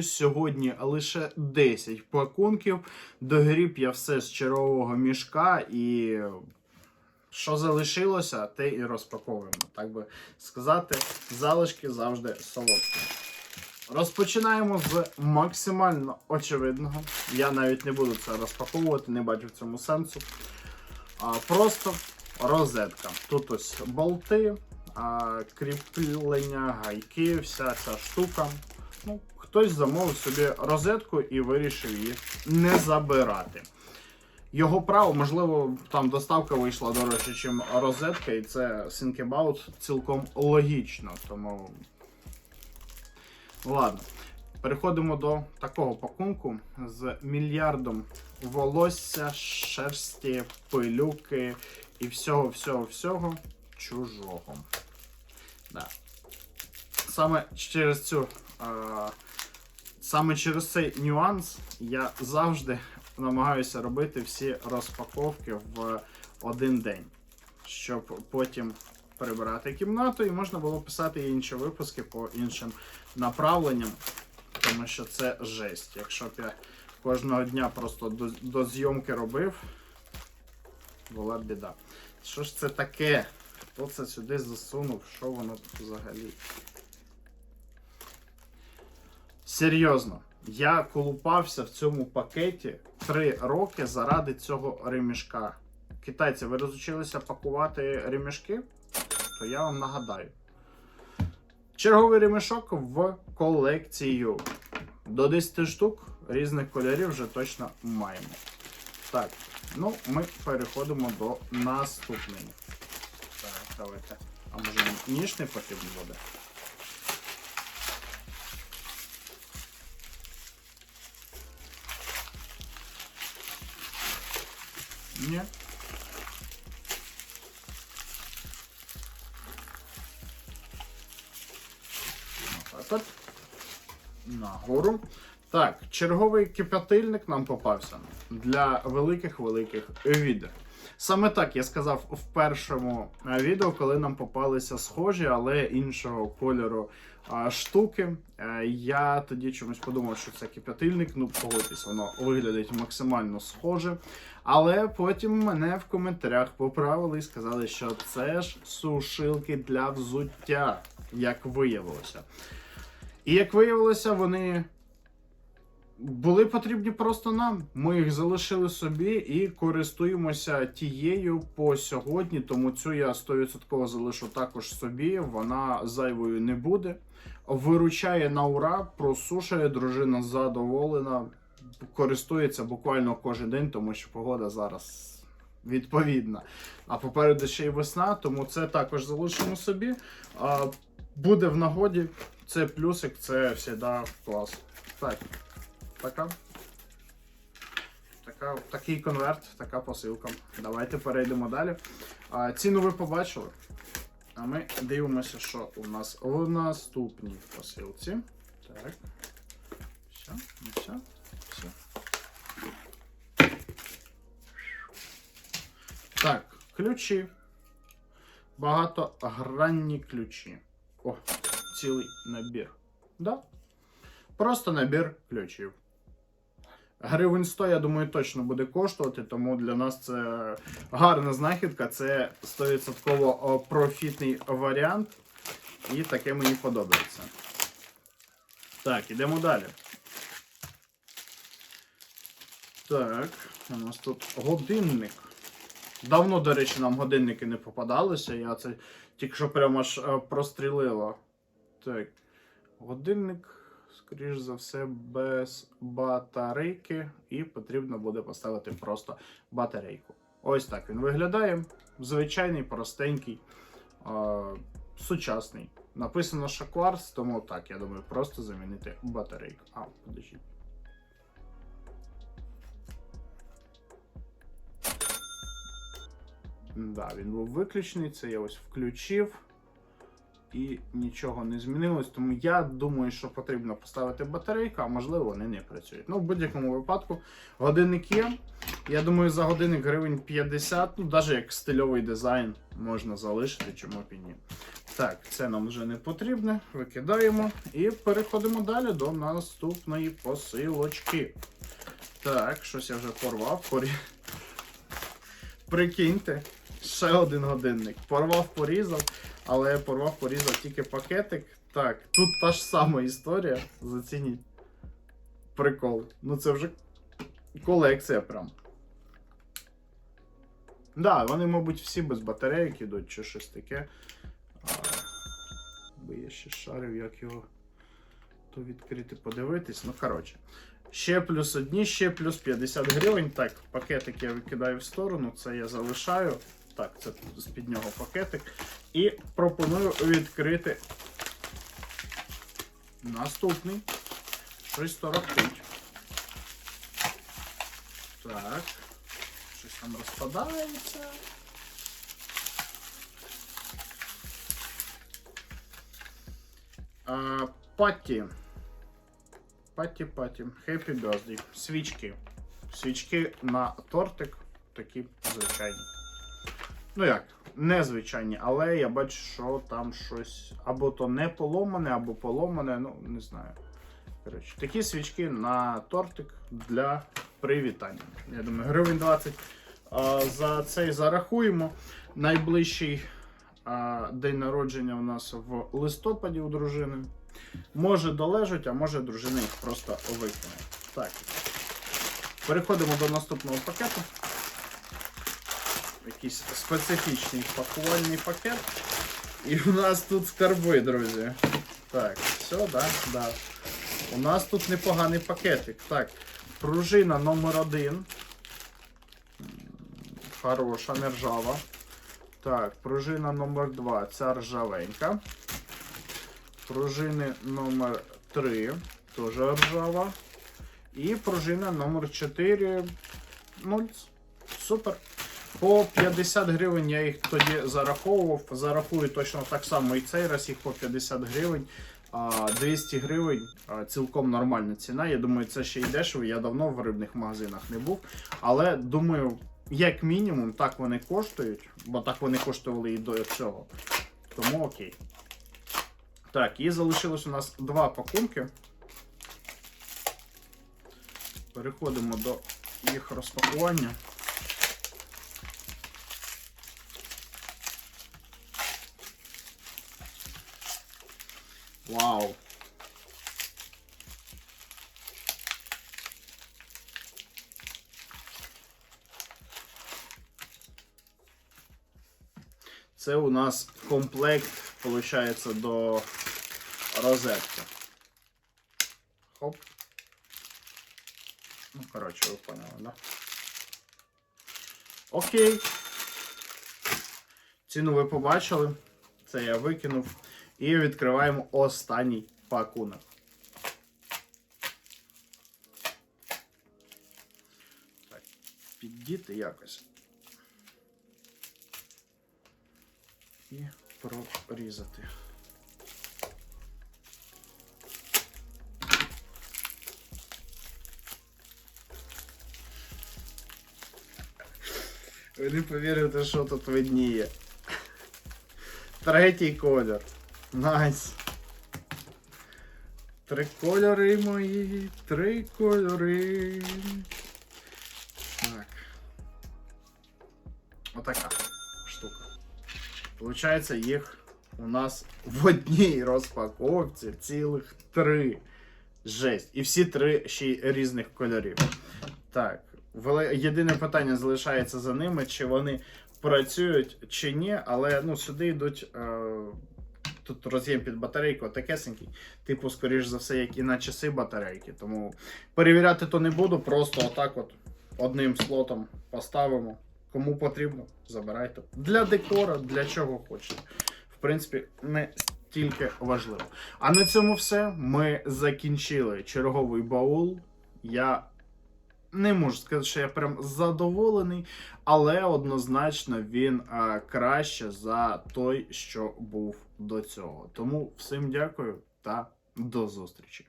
Сьогодні лише 10 пакунків. Догріб я все з червового мішка і що залишилося, те і розпаковуємо. Так би сказати, залишки завжди солодкі. Розпочинаємо з максимально очевидного. Я навіть не буду це розпаковувати, не бачу в цьому сенсу. А, просто розетка. Тут ось болти, а, кріплення, гайки, вся ця штука. Ну, хтось замовив собі розетку і вирішив її не забирати. Його право, можливо, там доставка вийшла дорожче, ніж розетка, і це think about цілком логічно. Тому. Ладно. Переходимо до такого пакунку з мільярдом волосся, шерсті, пилюки і всього, всього, всього чужого. Да. Саме через цю. А, саме через цей нюанс я завжди намагаюся робити всі розпаковки в один день, щоб потім прибирати кімнату і можна було писати інші випуски по іншим направленням, тому що це жесть. Якщо б я кожного дня просто до, до зйомки робив, була б біда. Що ж це таке? Хто це сюди засунув? Що воно взагалі? Серйозно, я колупався в цьому пакеті три роки заради цього ремішка. Китайці, ви розучилися пакувати ремішки? То я вам нагадаю. Черговий ремішок в колекцію. До 10 штук різних кольорів вже точно маємо. Так, ну ми переходимо до наступної. Так, давайте. А може ніж не потрібно буде? Ні. Отак от. Нагору. Так, черговий кипятильник нам попався для великих-великих відео. Саме так я сказав в першому е, відео, коли нам попалися схожі, але іншого кольору штуки. Е, Я тоді чомусь подумав, що це кипятильник. Ну, погодьтесь, воно виглядить максимально схоже. Але потім мене в коментарях поправили і сказали, що це ж сушилки для взуття, як виявилося. І як виявилося, вони були потрібні просто нам. Ми їх залишили собі і користуємося тією по сьогодні. Тому цю я 100% залишу також собі. Вона зайвою не буде. Виручає на ура, просушує, дружина задоволена, користується буквально кожен день, тому що погода зараз відповідна. А попереду ще й весна, тому це також залишимо собі. Буде в нагоді. Це плюсик, це завжди клас. Так, така. Така, такий конверт, така посилка. Давайте перейдемо далі. А, ціну ви побачили. А ми дивимося, що у нас в наступній посилці. Так. Все, ну все, все. Так, ключі. Багатогранні ключі. О, цілий набір. Да? Просто набір ключів. Гривень 100, я думаю, точно буде коштувати, тому для нас це гарна знахідка, це 100% профітний варіант. І таке мені подобається. Так, ідемо далі. Так, у нас тут годинник. Давно, до речі, нам годинники не попадалися. Я це тільки що прямо аж е, прострілило. Так. Годинник, скоріш за все, без батарейки. І потрібно буде поставити просто батарейку. Ось так він виглядає. Звичайний, простенький, е, сучасний. Написано що кварц, тому так, я думаю, просто замінити батарейку. А, подождіть. Да, він був виключений, це я ось включив. І нічого не змінилось. Тому я думаю, що потрібно поставити батарейку, а можливо вони не працюють. Ну, в будь-якому випадку, годинник є. Я думаю, за годинник гривень 50, ну навіть як стильовий дизайн можна залишити, чому б і ні. Так, це нам вже не потрібне. Викидаємо і переходимо далі до наступної посилочки. Так, щось я вже порвав. Порі... Прикиньте, ще один годинник. Порвав, порізав, але порвав, порізав тільки пакетик. Так, тут та ж сама історія. Зацініть. Прикол. Ну це вже колекція прям. Да, вони, мабуть, всі без батарейок ідуть чи щось таке. Би я ще шарив, як його то відкрити, подивитись. Ну, коротше. Ще плюс одні, ще плюс 50 гривень. Так, пакетик я викидаю в сторону, це я залишаю. Так, це з-під нього пакетик. І пропоную відкрити наступний. Щось торохтить. Так. Щось там розпадається. А, Патті. Патті Патті. Happy Birthday. Свічки. Свічки на тортик. Такі звичайні. Ну як, незвичайні, але я бачу, що там щось або то не поломане, або поломане, ну не знаю. Коротше, такі свічки на тортик для привітання. Я думаю, гривень 20 а, за цей зарахуємо. Найближчий а, день народження у нас в листопаді у дружини. Може долежать, а може дружина їх просто виконає. Так. Переходимо до наступного пакету. Якийсь специфічний пакувальний пакет. І у нас тут скарби, друзі. Так, все, да, да. У нас тут непоганий пакетик. Так, пружина номер один. Хороша, не ржава. Так, пружина номер 2 ця ржавенька. Пружини номер 3 теж ржава. І пружина номер 4 0. Супер. По 50 гривень я їх тоді зараховував. Зарахую точно так само і цей раз їх по 50 гривень. 200 гривень цілком нормальна ціна. Я думаю, це ще й дешево. Я давно в рибних магазинах не був. Але думаю, як мінімум, так вони коштують, бо так вони коштували і до цього. Тому окей. Так, і залишилось у нас два пакунки. Переходимо до їх розпакування. Вау! Це у нас комплект, виходить, до розетки. Хоп. Ну, коротше, ви поняли, да? Окей. Ціну ви побачили. Це я викинув. І відкриваємо останній пакунок. Так, піддіти якось. І прорізати. Ви не повірите, що тут видніє. Третій колір. Найс. Три кольори мої, три кольори. Так. Отака штука. Получається, їх у нас в одній розпаковці цілих три. Жесть. І всі три ще різних кольорів. Так. Єдине питання залишається за ними, чи вони працюють чи ні, але ну, сюди йдуть. Е- Тут роз'єм під батарейку такесенький, типу, скоріш за все, як і на часи батарейки. Тому перевіряти то не буду, просто отак от одним слотом поставимо. Кому потрібно, забирайте. Для декора, для чого хочете. В принципі, не стільки важливо. А на цьому все. Ми закінчили черговий баул. Я Не можу сказати, що я прям задоволений, але однозначно він а, краще за той, що був до цього. Тому всім дякую та до зустрічі.